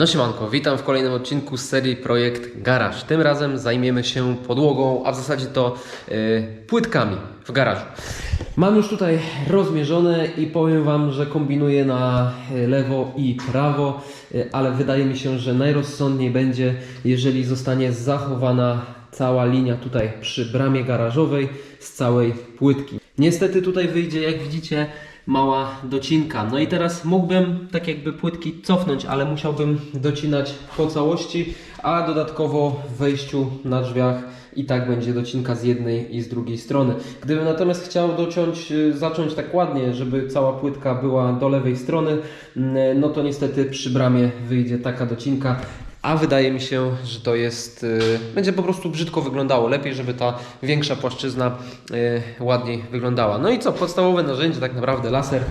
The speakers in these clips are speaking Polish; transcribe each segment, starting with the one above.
No siemanko, witam w kolejnym odcinku z serii Projekt Garaż. Tym razem zajmiemy się podłogą, a w zasadzie to y, płytkami w garażu. Mam już tutaj rozmierzone i powiem Wam, że kombinuję na y, lewo i prawo, y, ale wydaje mi się, że najrozsądniej będzie, jeżeli zostanie zachowana cała linia tutaj przy bramie garażowej z całej płytki. Niestety tutaj wyjdzie, jak widzicie, mała docinka. No i teraz mógłbym tak jakby płytki cofnąć, ale musiałbym docinać po całości, a dodatkowo w wejściu na drzwiach i tak będzie docinka z jednej i z drugiej strony. Gdybym natomiast chciał dociąć, y, zacząć tak ładnie, żeby cała płytka była do lewej strony, mm, no to niestety przy bramie wyjdzie taka docinka. A wydaje mi się, że to jest. y, będzie po prostu brzydko wyglądało. Lepiej, żeby ta większa płaszczyzna y, ładniej wyglądała. No i co? Podstawowe narzędzie, tak naprawdę laser,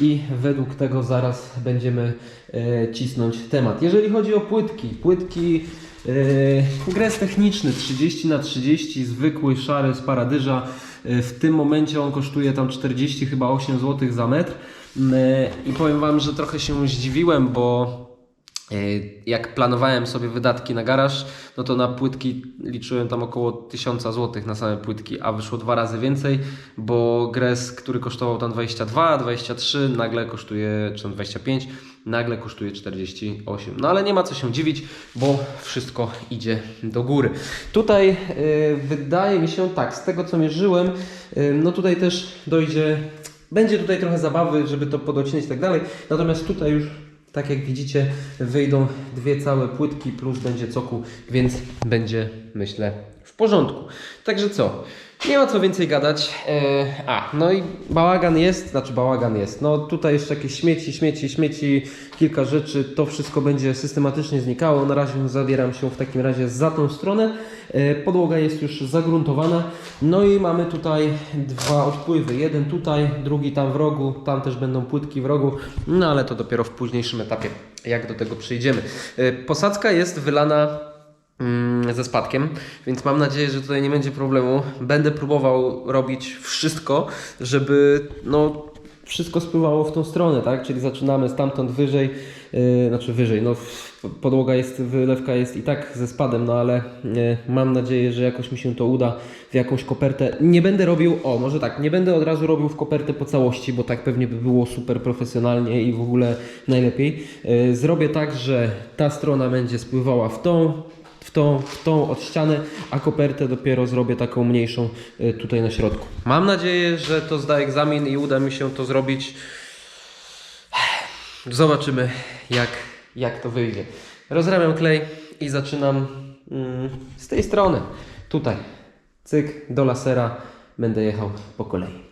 i według tego zaraz będziemy y, cisnąć temat. Jeżeli chodzi o płytki, płytki. Yy, gres techniczny 30 na 30 zwykły, szary z paradyża. W tym momencie on kosztuje tam 40 chyba 8 zł za metr. I powiem Wam, że trochę się zdziwiłem, bo Jak planowałem sobie wydatki na garaż, no to na płytki liczyłem tam około 1000 zł na same płytki, a wyszło dwa razy więcej, bo gres, który kosztował tam 22, 23, nagle kosztuje, czy tam 25, nagle kosztuje 48. No ale nie ma co się dziwić, bo wszystko idzie do góry. Tutaj yy, wydaje mi się tak, z tego co mierzyłem, yy, no tutaj też dojdzie, będzie tutaj trochę zabawy, żeby to podocinać i tak dalej, natomiast tutaj już tak jak widzicie, wyjdą dwie całe płytki plus będzie cokół, więc będzie, myślę, w porządku. Także co? Nie ma co więcej gadać. Eee, a, no i bałagan jest, znaczy bałagan jest. No tutaj jeszcze jakieś śmieci, śmieci, śmieci, kilka rzeczy. To wszystko będzie systematycznie znikało. Na razie zabieram się w takim razie za tą stronę. E, podłoga jest już zagruntowana. No i mamy tutaj dwa odpływy. Jeden tutaj, drugi tam w rogu. Tam też będą płytki w rogu. No ale to dopiero w późniejszym etapie, jak do tego przyjdziemy. E, Posadzka jest wylana ze spadkiem, więc mam nadzieję, że tutaj nie będzie problemu. Będę próbował robić wszystko, żeby no, wszystko spływało w tą stronę, tak? Czyli zaczynamy stamtąd wyżej, yy, znaczy wyżej, no podłoga jest, wylewka jest i tak ze spadem, no ale yy, mam nadzieję, że jakoś mi się to uda w jakąś kopertę. Nie będę robił, o może tak, nie będę od razu robił w kopertę po całości, bo tak pewnie by było super profesjonalnie i w ogóle najlepiej. Yy, zrobię tak, że ta strona będzie spływała w tą, w tą, w tą od ściany, a kopertę dopiero zrobię taką mniejszą y, tutaj na środku. Mam nadzieję, że to zda egzamin i uda mi się to zrobić. Zobaczymy, jak, jak to wyjdzie. Rozrabiam klej i zaczynam mm, z tej strony. Tutaj. Cyk, do lasera. Będę jechał po kolei.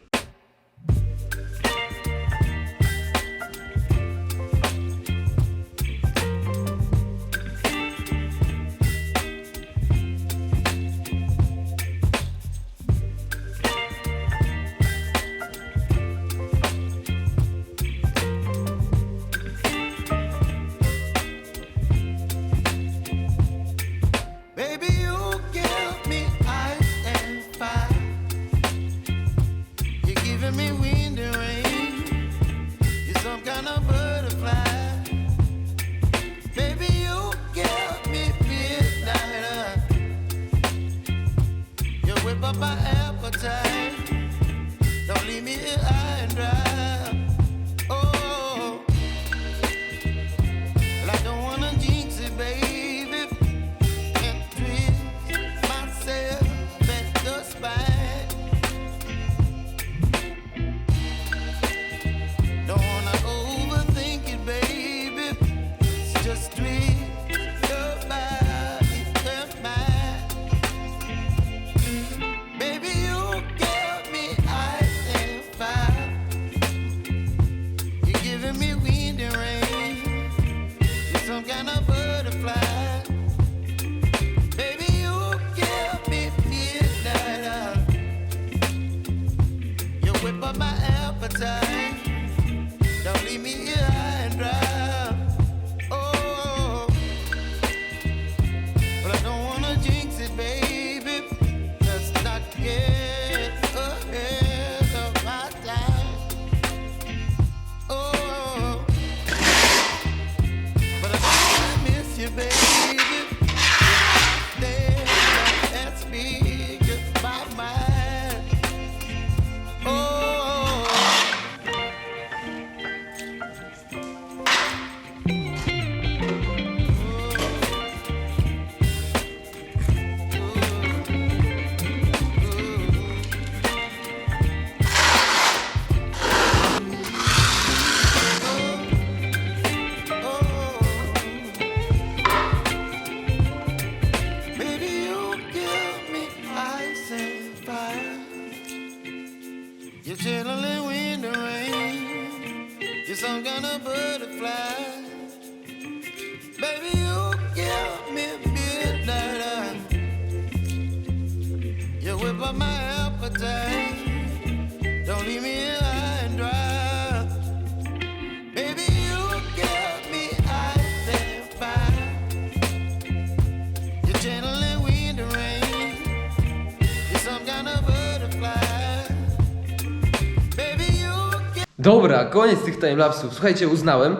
Dobra, koniec tych timelapsów. Słuchajcie, uznałem,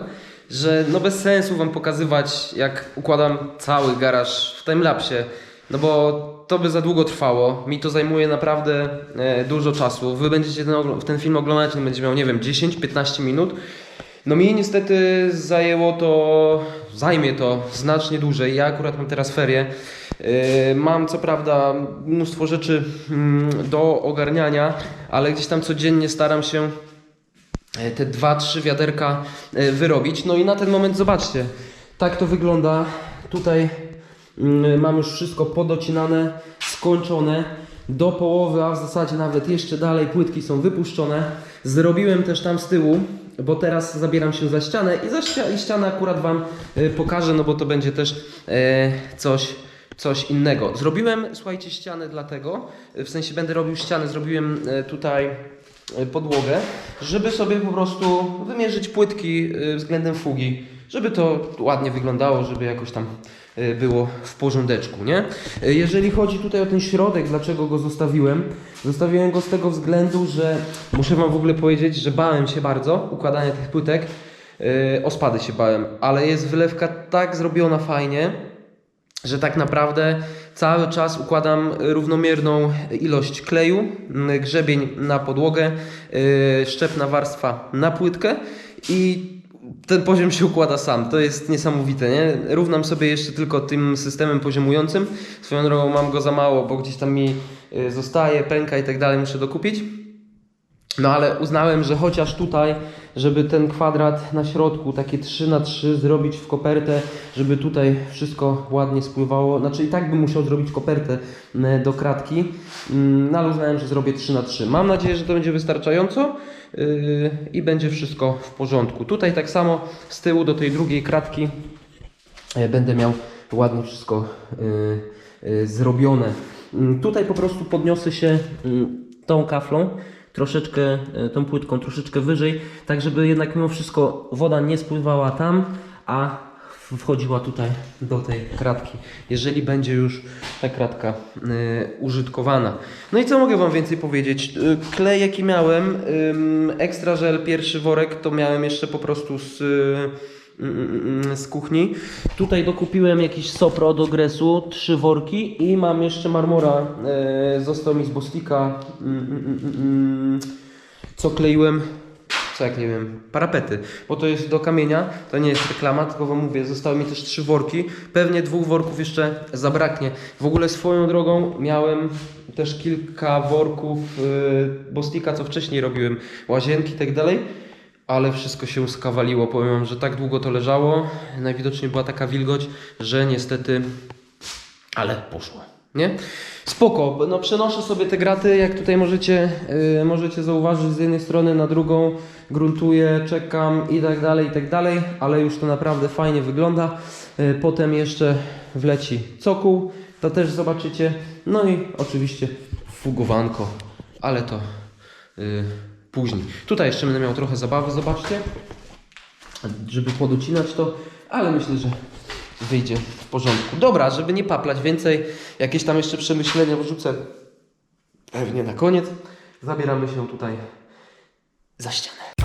że no bez sensu wam pokazywać, jak układam cały garaż w timelapsie. No bo to by za długo trwało. Mi to zajmuje naprawdę e, dużo czasu. Wy będziecie ten, ten film oglądać, on będzie miał, nie wiem, 10-15 minut. No mi niestety zajęło to, zajmie to znacznie dłużej. Ja akurat mam teraz ferie. Mam co prawda mnóstwo rzeczy mm, do ogarniania, ale gdzieś tam codziennie staram się te dwa, trzy wiaderka e, wyrobić. No i na ten moment zobaczcie, tak to wygląda. Tutaj mm, mam już wszystko podocinane, skończone do połowy, a w zasadzie nawet jeszcze dalej płytki są wypuszczone. Zrobiłem też tam z tyłu, bo teraz zabieram się za ścianę i za i ścianę akurat Wam e, pokażę, no bo to będzie też e, coś coś innego. Zrobiłem, słuchajcie, ścianę dlatego, w sensie będę robił ścianę, zrobiłem e, tutaj e, podłogę, żeby sobie po prostu wymierzyć płytki e, względem fugi, żeby to ładnie wyglądało, żeby jakoś tam e, było w porządeczku, nie? Jeżeli chodzi tutaj o ten środek, dlaczego go zostawiłem? Zostawiłem go z tego względu, że muszę Wam w ogóle powiedzieć, że bałem się bardzo układania tych płytek, o spady się bałem, ale jest wylewka tak zrobiona fajnie, że tak naprawdę cały czas układam równomierną ilość kleju, grzebień na podłogę, yy, szczepna warstwa na płytkę i ten poziom się układa sam. To jest niesamowite, nie? Równam sobie jeszcze tylko tym systemem poziomującym. Swoją drogą mam go za mało, bo gdzieś tam mi yy, zostaje, pęka i tak dalej, muszę dokupić. No ale uznałem, że chociaż tutaj, żeby ten kwadrat na środku, takie 3 na 3 zrobić w kopertę, żeby tutaj wszystko ładnie spływało. Znaczy i tak bym musiał zrobić kopertę mm, do kratki, Mm, no ale uznałem, że zrobię 3 na 3 Mam nadzieję, że to będzie wystarczająco yy, i będzie wszystko w porządku. Tutaj tak samo z tyłu do tej drugiej kratki e, będę miał ładnie wszystko y, y, zrobione. Mm, Tutaj po prostu podniosę się tą kaflą, troszeczkę, y, tą płytką troszeczkę wyżej, tak żeby jednak mimo wszystko woda nie spływała tam, a wchodziła tutaj do tej kratki, jeżeli będzie już ta kratka y, użytkowana. No i co mogę Wam więcej powiedzieć? Y, Klej jaki miałem, ym, ekstra żel pierwszy worek to miałem jeszcze po prostu z... Y, z kuchni. Tutaj dokupiłem jakiś sopro od ogresu, trzy worki i mam jeszcze marmora, e, został mi z Boslika, mm, mm, mm, mm, co kleiłem, co ja kleiłem? Parapety, bo to jest do kamienia, to nie jest reklama, tylko wam mówię, zostały mi też trzy worki, pewnie dwóch worków jeszcze zabraknie. W ogóle swoją drogą miałem też kilka worków e, Boslika, co wcześniej robiłem, łazienki i tak dalej, ale wszystko się skawaliło. Powiem wam, że tak długo to leżało. Najwidoczniej była taka wilgoć, że niestety. Ale poszło. Nie? Spoko, no przenoszę sobie te graty, jak tutaj możecie, yy, możecie zauważyć z jednej strony na drugą, gruntuję, czekam i tak dalej, i tak dalej, ale już to naprawdę fajnie wygląda. Yy, potem jeszcze wleci cokół, to też zobaczycie. No i oczywiście fugowanko, ale to yy, później. Tutaj jeszcze będę miał trochę zabawy, zobaczcie, żeby podocinać to, ale myślę, że wyjdzie w porządku. Dobra, żeby nie paplać więcej, jakieś tam jeszcze przemyślenia wrzucę pewnie na koniec. Zabieramy się tutaj za ścianę.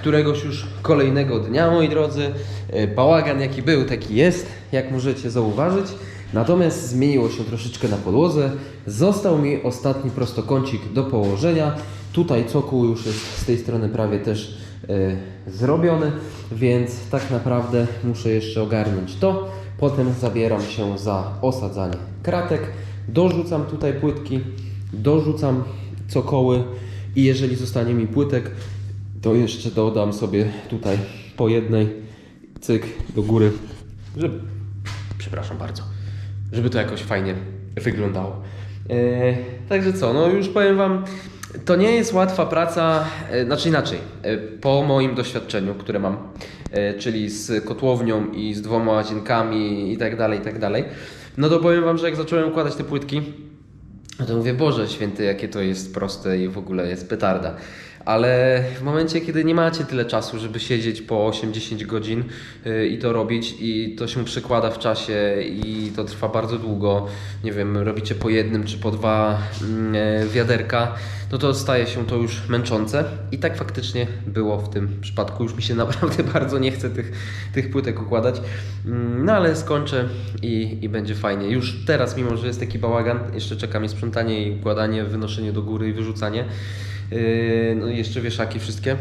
Któregoś już kolejnego dnia, moi drodzy. E, Bałagan jaki był, taki jest, jak możecie zauważyć. Natomiast zmieniło się troszeczkę na podłodze. Został mi ostatni prostokącik do położenia. Tutaj cokół już jest z tej strony prawie też e, zrobiony, więc tak naprawdę muszę jeszcze ogarnąć to. Potem zabieram się za osadzanie kratek. Dorzucam tutaj płytki, dorzucam cokoły i jeżeli zostanie mi płytek, to jeszcze dodam sobie tutaj po jednej cyk do góry, żeby, przepraszam bardzo, żeby to jakoś fajnie wyglądało. E, także co, no już powiem Wam, to nie jest łatwa praca, e, znaczy inaczej, e, po moim doświadczeniu, które mam, e, czyli z kotłownią i z dwoma łazienkami i tak dalej, i tak dalej, no to powiem Wam, że jak zacząłem układać te płytki, no to mówię, Boże święty, jakie to jest proste i w ogóle jest petarda. Ale w momencie, kiedy nie macie tyle czasu, żeby siedzieć po 8-10 godzin yy, i to robić, i to się przekłada w czasie, i to trwa bardzo długo, nie wiem, robicie po jednym czy po dwa mm, e, wiaderka, no to staje się to już męczące. I tak faktycznie było w tym przypadku. Już mi się naprawdę bardzo nie chce tych, tych płytek układać. Mm, No ale skończę i, i będzie fajnie. Już teraz, mimo że jest taki bałagan, jeszcze czeka mnie sprzątanie i układanie, wynoszenie do góry i wyrzucanie. Yy, No i jeszcze wieszaki wszystkie.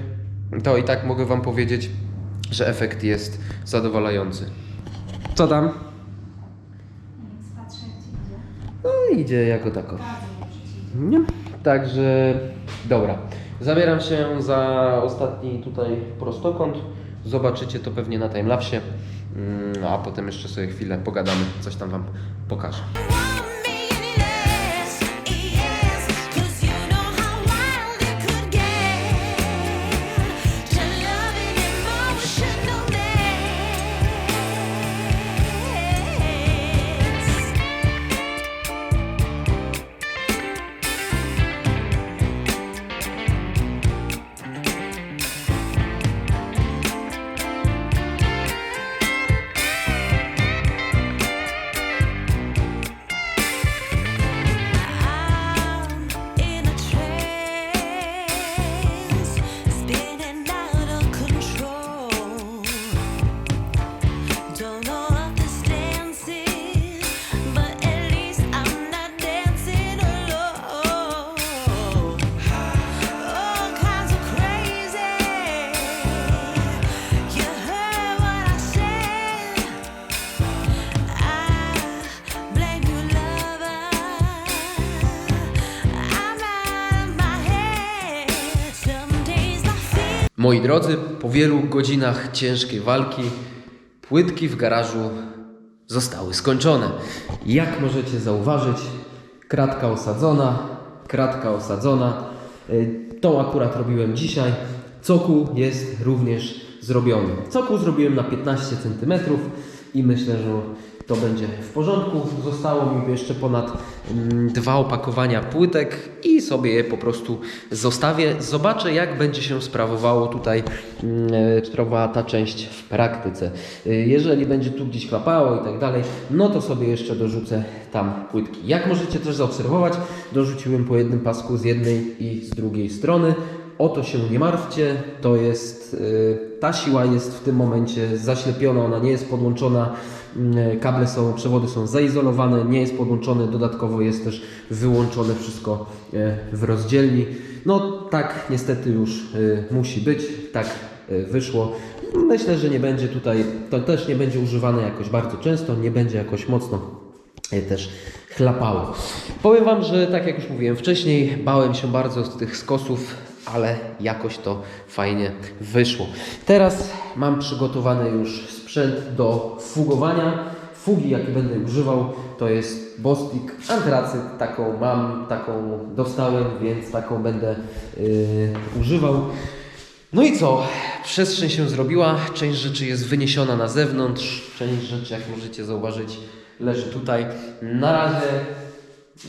To i tak mogę Wam powiedzieć, że efekt jest zadowalający. Co tam? Idzie. No idzie jako tako. Nie? Także dobra. Zabieram się za ostatni tutaj prostokąt. Zobaczycie to pewnie na timelapsie. Mm, A potem jeszcze sobie chwilę pogadamy, coś tam Wam pokażę. Moi drodzy, po wielu godzinach ciężkiej walki, płytki w garażu zostały skończone. Jak możecie zauważyć, kratka osadzona, kratka osadzona. Y, Tą akurat robiłem dzisiaj. Cokół jest również zrobiony. Cokół zrobiłem na 15 cm i myślę, że to będzie w porządku. Zostało mi jeszcze ponad mm, dwa opakowania płytek i sobie je po prostu zostawię. Zobaczę, jak będzie się sprawowało tutaj mm, sprawowała ta część w praktyce. Jeżeli będzie tu gdzieś klapało i tak dalej, no to sobie jeszcze dorzucę tam płytki. Jak możecie też zaobserwować, dorzuciłem po jednym pasku z jednej i z drugiej strony. O to się nie martwcie, to jest, y, ta siła jest w tym momencie zaślepiona, ona nie jest podłączona, mm, kable są, przewody są zaizolowane, nie jest podłączone, dodatkowo jest też wyłączone wszystko e, w rozdzielni. No tak niestety już y, musi być, tak y, wyszło. Myślę, że nie będzie tutaj, to też nie będzie używane jakoś bardzo często, nie będzie jakoś mocno e, też chlapało. Powiem Wam, że tak jak już mówiłem wcześniej, bałem się bardzo tych skosów, ale jakoś to fajnie wyszło. Teraz mam przygotowany już sprzęt do fugowania. Fugi, jakie będę używał, to jest Bostik Antracyt. Taką mam, taką dostałem, więc taką będę yy, używał. No i co? Przestrzeń się zrobiła, część rzeczy jest wyniesiona na zewnątrz, część rzeczy, jak możecie zauważyć, leży tutaj. Na razie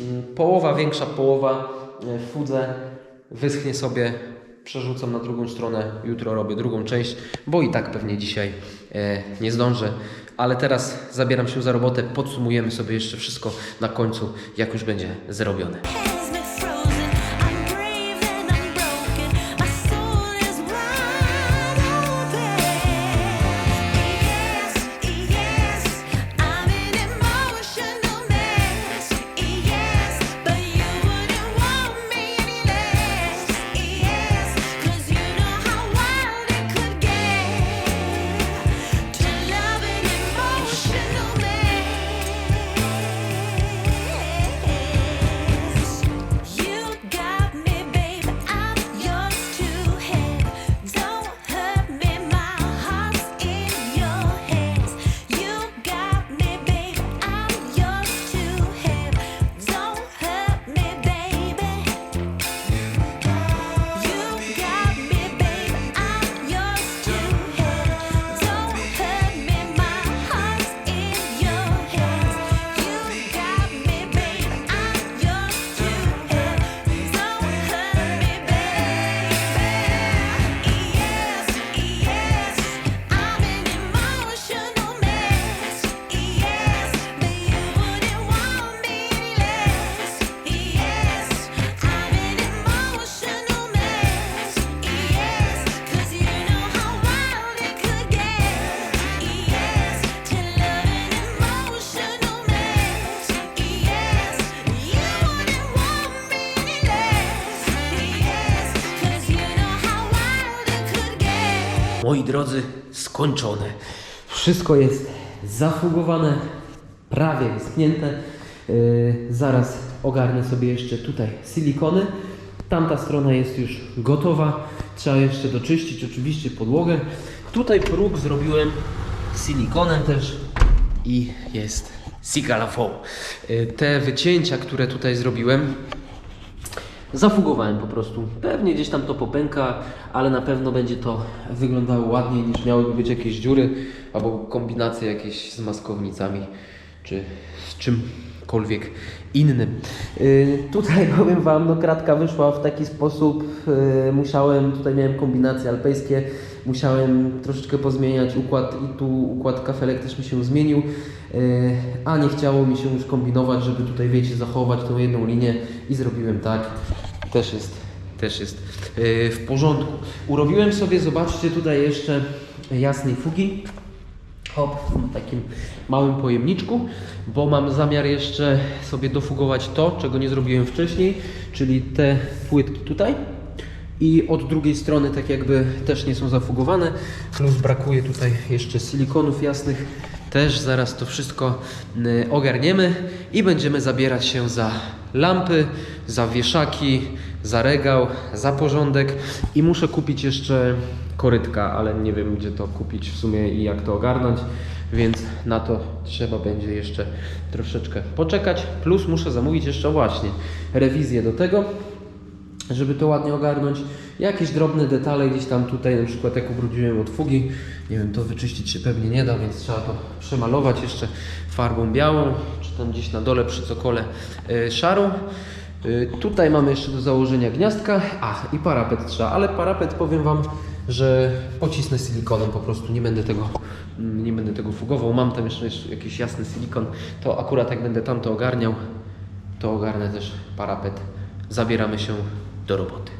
mm, połowa, większa połowa e, w fudze wyschnie sobie, przerzucam na drugą stronę, jutro robię drugą część, bo i tak pewnie dzisiaj e, nie zdążę. Ale teraz zabieram się za robotę, podsumujemy sobie jeszcze wszystko na końcu, jak już będzie zrobione. Moi drodzy, skończone. Wszystko jest zafugowane, prawie wyschnięte. Yy, zaraz ogarnę sobie jeszcze tutaj silikony. Tamta strona jest już gotowa. Trzeba jeszcze doczyścić oczywiście podłogę. Tutaj próg zrobiłem silikonem też i jest Sigalafo. Yy, Te wycięcia, które tutaj zrobiłem, Zafugowałem po prostu. Pewnie gdzieś tam to popęka, ale na pewno będzie to wyglądało ładniej niż miałyby być jakieś dziury albo kombinacje jakieś z maskownicami czy z czymkolwiek innym. Yy, tutaj powiem Wam, no kratka wyszła w taki sposób, yy, musiałem, tutaj miałem kombinacje alpejskie, musiałem troszeczkę pozmieniać układ i tu układ kafelek też mi się zmienił, yy, a nie chciało mi się już kombinować, żeby tutaj wiecie zachować tą jedną linię i zrobiłem tak. Też jest, też jest yy, w porządku. Urobiłem sobie, zobaczcie tutaj jeszcze jasnej fugi. Hop, w takim małym pojemniczku, bo mam zamiar jeszcze sobie dofugować to, czego nie zrobiłem wcześniej, czyli te płytki tutaj. I od drugiej strony tak jakby też nie są zafugowane, plus brakuje tutaj jeszcze silikonów jasnych. Też zaraz to wszystko y, ogarniemy. I będziemy zabierać się za lampy, za wieszaki, za regał, za porządek. I muszę kupić jeszcze korytka, ale nie wiem gdzie to kupić w sumie i jak to ogarnąć, więc na to trzeba będzie jeszcze troszeczkę poczekać. Plus muszę zamówić jeszcze właśnie rewizję do tego, żeby to ładnie ogarnąć. Jakieś drobne detale gdzieś tam tutaj, na przykład jak ubrudziłem od fugi, nie wiem, to wyczyścić się pewnie nie da, więc trzeba to przemalować jeszcze farbą białą, czy tam gdzieś na dole przy cokole yy, szarą. Yy, tutaj mamy jeszcze do założenia gniazdka, a i parapet trzeba, ale parapet powiem Wam, że pocisnę silikonem po prostu, nie będę tego, mm, nie będę tego fugował. Mam tam jeszcze jakiś jasny silikon, to akurat jak będę tam to ogarniał, to ogarnę też parapet. Zabieramy się do roboty.